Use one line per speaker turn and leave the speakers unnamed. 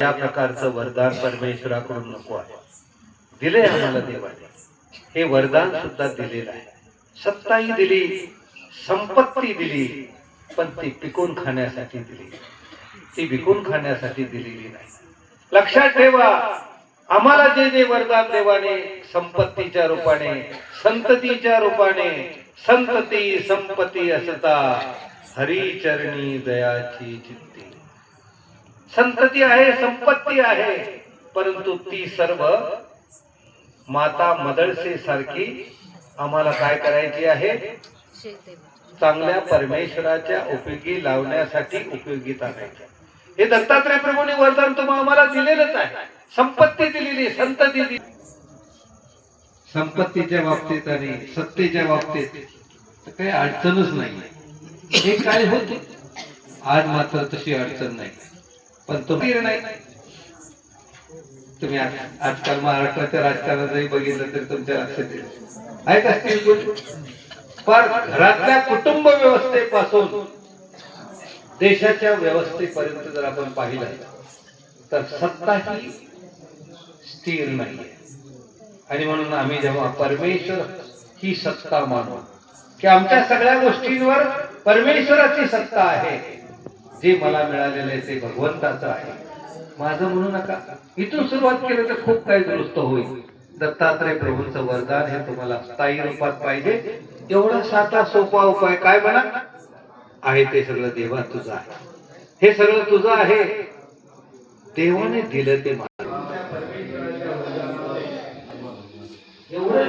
या प्रकारचं वरदान परमेश्वराकडून नको आहे. दिले आम्हाला देवाने. हे वरदान सुद्धा दिलेलं आहे. सत्ताही दिली संपत्ती दिली पण ती पिकून खाण्यासाठी दिली. ती विकून खाण्यासाठी दिलेली नाही. लक्षात ठेवा आम्हाला जे जे वरदान देवाने संपत्तीच्या रूपाने संततीच्या रूपाने संतती संपत्ती असता हरिचरणी दयाची चित्ती. संतती आहे संपत्ती आहे परंतु ती सर्व माता मदळसे सारखी आम्हाला काय करायची आहे? चांगल्या परमेश्वराच्या उपयोगी लावण्यासाठी उपयोगीत आणायच्या हे दत्तात्रय प्रभूने वरदान तुम्हाला आम्हाला दिलेलंच आहे. संपत्ती दिलेली संतती दिली संपत्तीच्या बाबतीत आणि सत्तेच्या बाबतीत काही अडचणच नाही हे काय होते? आज मात्र तशी अडचण नाही. पण तो नाही तुम्ही आजकाल महाराष्ट्राच्या राजकारणातही जरी बघितलं तरी तुमच्या लक्षात येईल. आहे का स्त्री पुरुष? पण घरातल्या कुटुंब व्यवस्थेपासून देशाच्या व्यवस्थेपर्यंत जर आपण पाहिलं तर सत्ता ही स्थिर नाही आणि म्हणून आम्ही जेव्हा परमेश्वर ही सत्ता मानू की आमच्या सगळ्या गोष्टींवर परमेश्वराची सत्ता आहे जे मला मिळालेलं आहे ते भगवंताचं आहे. माझं म्हणू नका. इथून सुरुवात केलं तर खूप काही दुरुस्त होईल. दत्तात्रय प्रभूंचं वरदान हे तुम्हाला स्थायी रूपात पाहिजे. एवढा साधा सोपा उपाय काय म्हणा? आहे ते सगळं देवा तुझं आहे. हे सगळं तुझं आहे. देवाने दिलं ते मला. एवढं